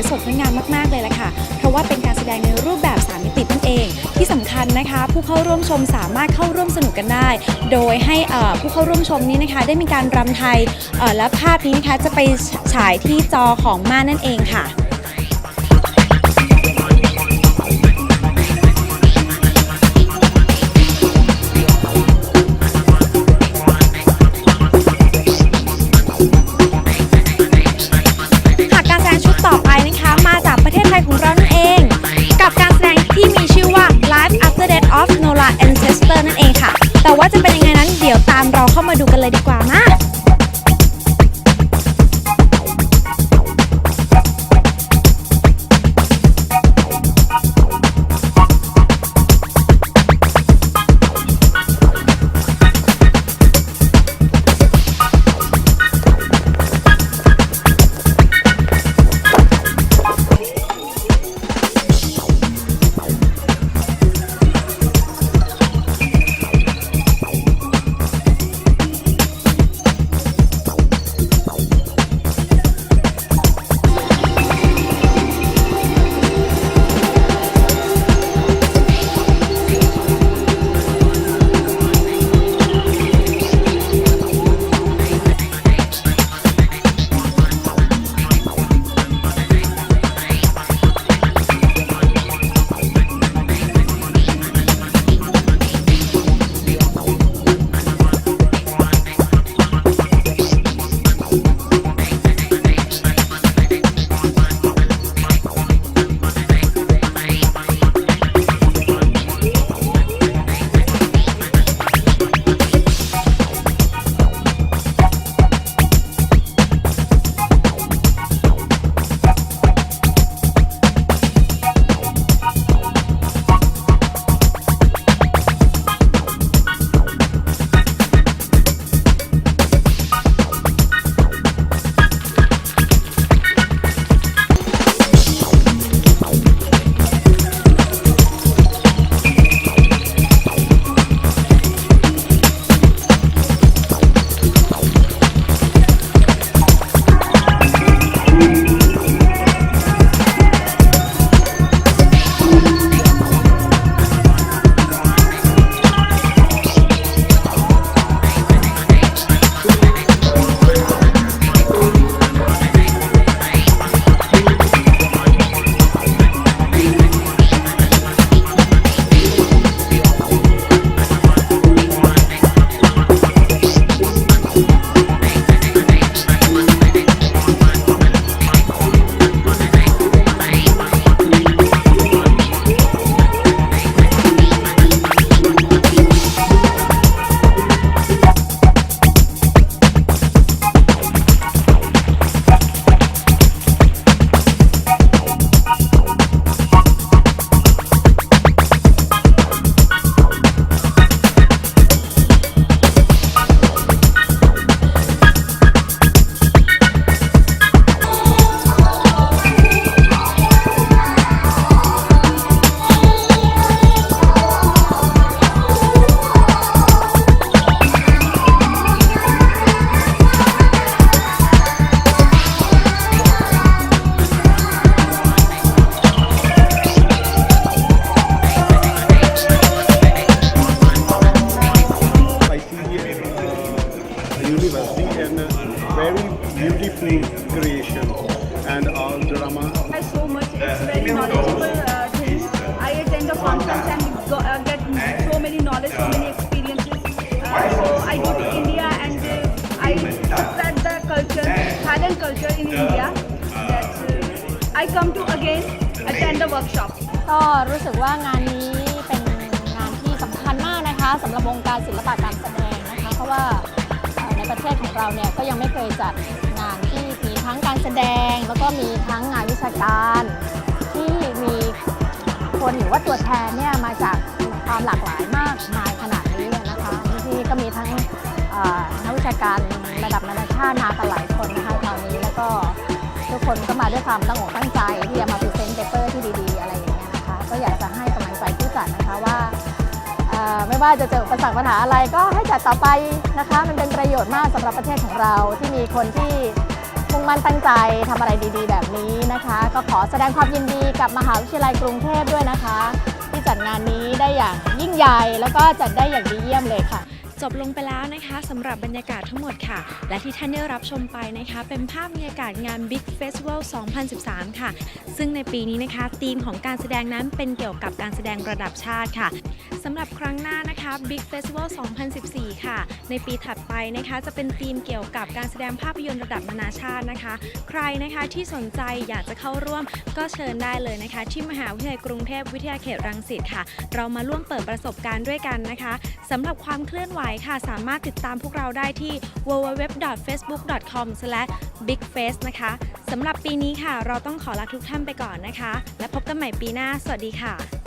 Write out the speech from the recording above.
วยสดงดงามมากๆเลยละค่ะ เพราะว่าเป็นการแสดงในรูปแบบ3มิตินั่นเอง ที่สำคัญนะคะ ผู้เข้าร่วมชมสามารถเข้าร่วมสนุกกันได้ โดยให้ผู้เข้าร่วมชมนี้นะคะ ได้มีการรำไทยและภาพนี้นะคะจะไปฉายที่จอของม่านนั่นเองค่ะ India. That I come to again attend the workshop. ก็รู้สึกว่างานนี้เป็นงานที่สำคัญมากนะคะสำหรับวงการศิลปะการแสดงนะคะ เพราะว่าเอ่อในประเทศของเราเนี่ยก็ยังไม่เคยจัดงานที่มีทั้งการแสดง แล้วก็มีทั้งงานวิชาการ ที่มีคนหรือว่าตัวแทนเนี่ยมาจากความหลากหลายมากมายขนาดนี้นะคะที่ก็มีทั้งเอ่อนักวิชาการระดับนานาชาติมากันหลายคนนะคะ คนก็มาด้วยความตั้งอกตั้งใจที่จะมาพรีเซนต์เปเปอร์ที่ดีๆ อะไรอย่างเงี้ยนะคะ ก็อยากจะให้กำลังใจผู้จัดนะคะว่าไม่ว่าจะเจออุปสรรคปัญหาอะไรก็ให้จัดต่อไปนะคะ มันเป็นประโยชน์มากสำหรับประเทศของเราที่มีคนที่มุ่งมั่นตั้งใจทำอะไรดีๆ แบบนี้นะคะ ก็ขอแสดงความยินดีกับมหาวิทยาลัยกรุงเทพด้วยนะคะ ที่จัดงานนี้ได้อย่างยิ่งใหญ่แล้วก็จัดได้อย่างดีเยี่ยมเลยค่ะ จบลงไปแล้วนะคะสำหรับบรรยากาศทั้งหมดค่ะ และที่ท่านได้รับชมไปนะคะ เป็นภาพบรรยากาศงาน Big Festival 2013 ค่ะ ซึ่งในปีนี้นะคะธีมของการแสดงนั้นเป็นเกี่ยวกับการแสดงระดับชาติค่ะสำหรับครั้งหน้านะคะ Big Festival 2014 ค่ะ ในปีถัดไปนะคะ จะเป็นธีมเกี่ยวกับการแสดงภาพยนตร์ระดับนานาชาตินะคะ ใครนะคะที่สนใจอยากจะเข้าร่วมก็เชิญได้เลยนะคะ ที่มหาวิทยาลัยกรุงเทพวิทยาเขตรังสิตค่ะ เรามาร่วมเปิดประสบการณ์ด้วยกันนะคะสำหรับความเคลื่อนไหวค่ะ สามารถติดตามพวกเราได้ที่ www.facebook.com/bigface นะคะสำหรับปีนี้ค่ะ เราต้องขอลาทุกท่านไปก่อนนะคะ และพบกันใหม่ปีหน้า สวัสดีค่ะ